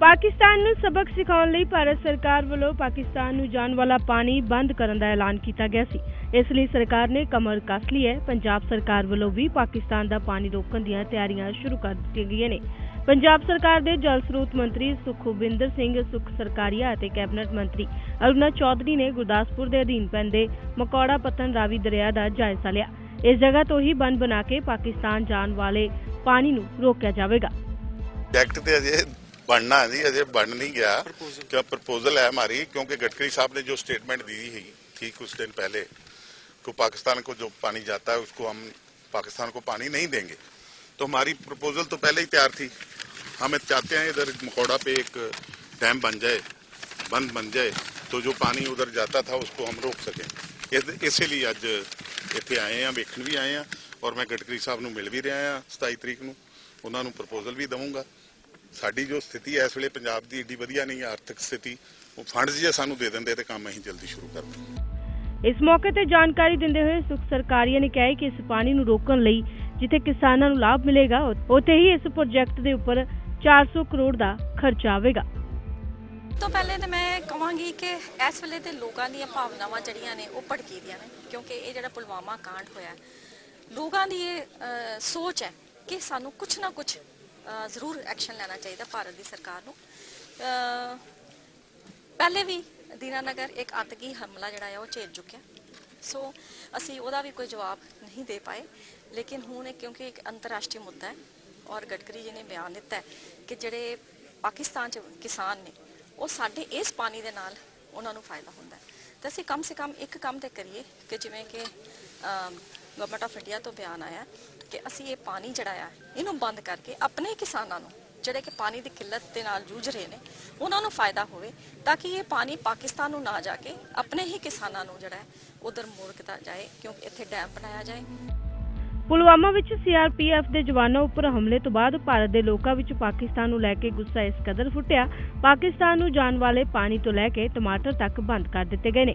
ਪਾਕਿਸਤਾਨ ਨੂੰ ਸਬਕ ਸਿਖਾਉਣ ਲਈ ਭਾਰਤ ਸਰਕਾਰ ਵੱਲੋਂ ਪਾਕਿਸਤਾਨ ਨੂੰ ਜਾਣ ਵਾਲਾ ਪਾਣੀ ਬੰਦ ਕਰਨ ਦਾ ਐਲਾਨ ਕੀਤਾ ਗਿਆ ਸੀ। ਇਸ ਲਈ ਸਰਕਾਰ ਨੇ ਕਮਰ ਕੱਸ ਲਈ ਹੈ। ਪੰਜਾਬ ਸਰਕਾਰ ਵੱਲੋਂ ਵੀ ਪਾਕਿਸਤਾਨ ਦਾ ਪਾਣੀ ਰੋਕਣ ਦੀਆਂ ਤਿਆਰੀਆਂ ਸ਼ੁਰੂ ਕਰ ਦਿੱਤੀਆਂ ਗਈਆਂ ਨੇ। ਪੰਜਾਬ ਸਰਕਾਰ ਦੇ ਜਲ ਸਰੋਤ ਮੰਤਰੀ ਸੁਖਵਿੰਦਰ ਸਿੰਘ, ਸੁਖ ਸਰਕਾਰੀਆ ਅਤੇ ਕੈਬਨਿਟ ਮੰਤਰੀ ਅਰੁਣਾ ਚੌਧਰੀ ਨੇ ਗੁਰਦਾਸਪੁਰ ਦੇ ਅਧੀਨ ਪੈਂਦੇ ਮਕੌੜਾ ਪਤਨ ਰਾਵੀ ਦਰਿਆ ਦਾ ਜਾਇਜ਼ਾ ਲਿਆ। ਇਸ ਜਗ੍ਹਾ ਤੋਂ ਹੀ ਬੰਦ ਬਣਾ ਕੇ ਪਾਕਿਸਤਾਨ ਜਾਣ ਵਾਲੇ ਪਾਣੀ ਨੂੰ ਰੋਕਿਆ ਜਾਵੇਗਾ। ਪ੍ਰੋਜੈਕਟ ਤੇ ਅਜੇ ਬਣਨਾ है जी अजय बन नहीं गया क्या प्रपोजल है हमारी क्योंकि गडकरी साहब ने जो स्टेटमेंट दी थी थी कुछ दिन पहले को पाकिस्तान को जो पानी जाता है उसको हम पाकिस्तान को पानी नहीं देंगे तो हमारी प्रपोजल तो पहले ही तैयार थी हम चाहते हैं इधर मकौड़ा पे एक डैम बन जाए बंद बन जाए तो जो पानी उधर जाता था उसको हम रोक सकें इस- इसीलिए ਅੱਜ ਇੱਥੇ ਆਏ ਆ ਵੇਖਣ ਵੀ ਆਏ ਆ ਔਰ ਮੈਂ ਗਡਕਰੀ ਸਾਹਿਬ ਨੂੰ ਮਿਲ ਵੀ ਰਿਹਾ ਆ 27 ਤਰੀਕ ਨੂੰ ਉਹਨਾਂ ਨੂੰ ਪ੍ਰਪੋਜ਼ਲ ਵੀ ਦਵਾਂਗਾ ਸਾਡੀ ਜੋ ਸਥਿਤੀ ਹੈ ਇਸ ਵੇਲੇ ਪੰਜਾਬ ਦੀ ਏਡੀ ਵਧੀਆ ਨਹੀਂ ਆਰਥਿਕ ਸਥਿਤੀ ਉਹ ਫੰਡਸ ਜੇ ਸਾਨੂੰ ਦੇ ਦਿੰਦੇ ਤੇ ਕੰਮ ਅਸੀਂ ਜਲਦੀ ਸ਼ੁਰੂ ਕਰ ਦਿੰਦੇ ਇਸ ਮੌਕੇ ਤੇ ਜਾਣਕਾਰੀ ਦਿੰਦੇ ਹੋਏ ਸੁਖ ਸਰਕਾਰੀਆ ਨੇ ਕਿਹਾ ਹੈ ਕਿ ਇਸ ਪਾਣੀ ਨੂੰ ਰੋਕਣ ਲਈ ਜਿੱਥੇ ਕਿਸਾਨਾਂ ਨੂੰ ਲਾਭ ਮਿਲੇਗਾ ਉੱਥੇ ਹੀ ਇਸ ਪ੍ਰੋਜੈਕਟ ਦੇ ਉੱਪਰ 400 ਕਰੋੜ ਦਾ ਖਰਚਾ ਆਵੇਗਾ। ਤੋਂ ਪਹਿਲੇ ਤੇ ਮੈਂ ਕਹਾਂਗੀ ਕਿ ਇਸ ਵੇਲੇ ਤੇ ਲੋਕਾਂ ਦੀਆਂ ਭਾਵਨਾਵਾਂ ਜਿਹੜੀਆਂ ਨੇ ਉਹ ਭੜਕੀ ਦੀਆਂ ਨੇ ਕਿਉਂਕਿ ਇਹ ਜਿਹੜਾ ਪੁਲਵਾਮਾ ਕਾਂਡ ਹੋਇਆ ਲੋਕਾਂ ਦੀ ਇਹ ਸੋਚ ਹੈ ਕਿ ਸਾਨੂੰ ਕੁਝ ਨਾ ਕੁਝ ਜ਼ਰੂਰ ਐਕਸ਼ਨ ਲੈਣਾ ਚਾਹੀਦਾ ਭਾਰਤ ਦੀ ਸਰਕਾਰ ਨੂੰ। ਪਹਿਲੇ ਵੀ ਦੀਨਾਨਗਰ ਇੱਕ ਆਤੰਕੀ ਹਮਲਾ ਜਿਹੜਾ ਹੈ ਉਹ ਝੇਲ ਚੁੱਕਿਆ। ਸੋ ਅਸੀਂ ਉਹਦਾ ਵੀ ਕੋਈ ਜਵਾਬ ਨਹੀਂ ਦੇ ਪਾਏ। ਲੇਕਿਨ ਹੁਣ ਕਿਉਂਕਿ ਇੱਕ ਅੰਤਰਰਾਸ਼ਟਰੀ ਮੁੱਦਾ ਹੈ ਔਰ ਗਡਕਰੀ ਜੀ ਨੇ ਬਿਆਨ ਦਿੱਤਾ ਕਿ ਜਿਹੜੇ ਪਾਕਿਸਤਾਨ ਚ ਕਿਸਾਨ ਨੇ, ਉਹ ਸਾਡੇ ਇਸ ਪਾਣੀ ਦੇ ਨਾਲ ਉਹਨਾਂ ਨੂੰ ਫਾਇਦਾ ਹੁੰਦਾ ਹੈ। ਤਾਂ ਅਸੀਂ ਕਮ ਸੇ ਕਮ ਇੱਕ ਕੰਮ ਤੇ ਕਰੀਏ ਕਿ ਜਿਵੇਂ ਕਿ ਗਵਰਨਮੈਂਟ ਆਫ ਇੰਡੀਆ ਤੋਂ ਬਿਆਨ ਆਇਆ ਕਿ ਅਸੀਂ ਇਹ ਪਾਣੀ ਜਿਹੜਾ ਆ, ਇਹਨੂੰ ਬੰਦ ਕਰਕੇ ਆਪਣੇ ਕਿਸਾਨਾਂ ਨੂੰ, ਜਿਹੜੇ ਕਿ ਪਾਣੀ ਦੀ ਕਿੱਲਤ ਦੇ ਨਾਲ ਜੂਝ ਰਹੇ ਨੇ, ਉਹਨਾਂ ਨੂੰ ਫਾਇਦਾ ਹੋਵੇ ਤਾਂ ਕਿ ਇਹ ਪਾਣੀ ਪਾਕਿਸਤਾਨ ਨੂੰ ਨਾ ਜਾ ਕੇ ਆਪਣੇ ਹੀ ਕਿਸਾਨਾਂ ਨੂੰ ਜਿਹੜਾ ਉਧਰ ਮੋੜ ਕੀਤਾ ਜਾਏ, ਕਿਉਂਕਿ ਇੱਥੇ ਡੈਮ ਬਣਾਇਆ ਜਾਏ। ਪੁਲਵਾਮਾ ਵਿੱਚ ਸੀਆਰਪੀਐਫ ਦੇ ਜਵਾਨਾਂ ਉੱਪਰ ਹਮਲੇ ਤੋਂ ਬਾਅਦ ਭਾਰਤ ਦੇ ਲੋਕਾਂ ਵਿੱਚ ਪਾਕਿਸਤਾਨ ਨੂੰ ਲੈ ਕੇ ਗੁੱਸਾ ਇਸ ਕਦਰ ਫੁੱਟਿਆ। ਪਾਕਿਸਤਾਨ ਨੂੰ ਜਾਣ ਵਾਲੇ ਪਾਣੀ ਤੋਂ ਲੈ ਕੇ ਟਮਾਟਰ ਤੱਕ ਬੰਦ ਕਰ ਦਿੱਤੇ ਗਏ ਨੇ।